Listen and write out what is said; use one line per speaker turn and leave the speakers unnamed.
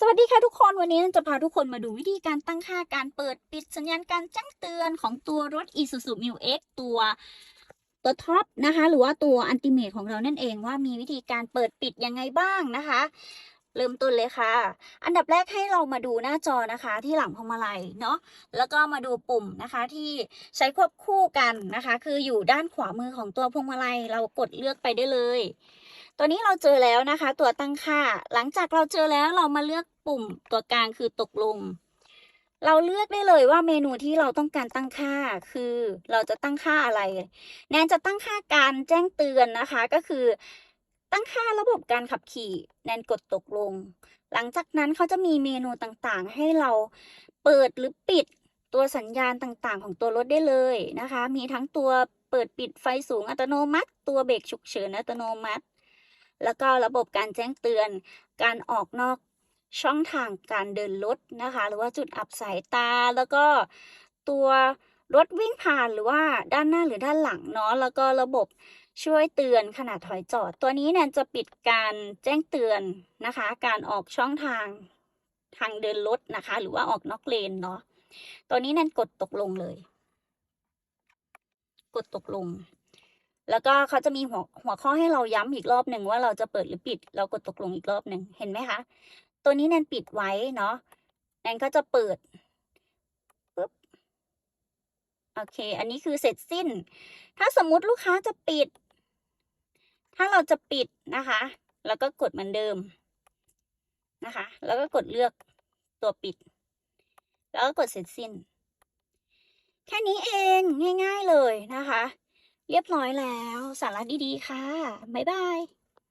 สวัสดีค่ะทุกคนวันนี้จะพาทุกคนมาดูวิธีการตั้งค่าการเปิดปิดสัญญาณการแจ้งเตือนของตัวรถ Isuzu m u X ตัวตัวท็อปนะคะ หรือว่าตัวอันติเมทของเรานั่นเองว่ามีวิธีการเปิดปิดยังไงบ้างนะคะ เริ่มต้นเลยค่ะ อันดับแรกให้เรามาดูหน้าจอนะคะ ที่หลังพวงมาลัยเนาะแล้วก็มาดูปุ่มนะคะที่ใช้ควบคู่กันนะคะ คืออยู่ด้านขวามือของตัวพวงมาลัยเรากดเลือกไปได้เลย ตัวนี้เราเจอแล้วนะคะ ตัวตั้งค่า หลังจากเราเจอแล้วเรามาเลือกปุ่มตัวกลางคือตกลง เราเลือกได้เลยว่าเมนูที่เราต้องการตั้งค่าคือเราจะตั้งค่าอะไร แนนจะตั้งค่าการแจ้งเตือนนะคะก็คือตั้งค่าระบบการขับขี่ แนนกดตกลง หลังจากนั้นเขาจะมีเมนูต่างๆ ให้เราเปิดหรือปิดตัวสัญญาณต่างๆ ของตัวรถได้เลยนะคะ มีทั้งตัวเปิดปิดไฟสูงอัตโนมัติ ตัวเบรกฉุกเฉินอัตโนมัติ แล้วก็ระบบการแจ้งเตือน การออกนอกช่องทางการเดินรถนะคะ หรือว่าจุดอับสายตา แล้วก็ตัวรถวิ่งผ่านหรือว่าด้านหน้าหรือด้านหลังเนาะ แล้วก็ระบบช่วยเตือนขณะถอยจอด ตัวนี้เนี่ยจะปิดการแจ้งเตือนนะคะ การออกช่องทางทางเดินรถนะคะ หรือว่าออกนอกเลนเนาะ ตัวนี้แนนกดตกลงเลย กดตกลง แล้วก็เขาจะมีหัวหัวข้อให้เราย้ำอีกรอบหนึ่งว่าเราจะเปิดหรือปิด เรากดตกลงอีกรอบหนึ่งเห็นไหมคะ ตัวนี้แนนปิดไว้เนาะแนนก็จะเปิดปุ๊บโอเค อันนี้คือเสร็จสิ้น ถ้าสมมุติลูกค้าจะปิด ถ้าเราจะปิดนะคะ แล้วก็กดเหมือนเดิมนะคะ แล้วก็กดเลือกตัวปิด แล้วก็กดเสร็จสิ้น แค่นี้เองง่าย ๆเลยนะคะ เรียบร้อยแล้ว สาระดีๆ ค่ะ บ๊ายบาย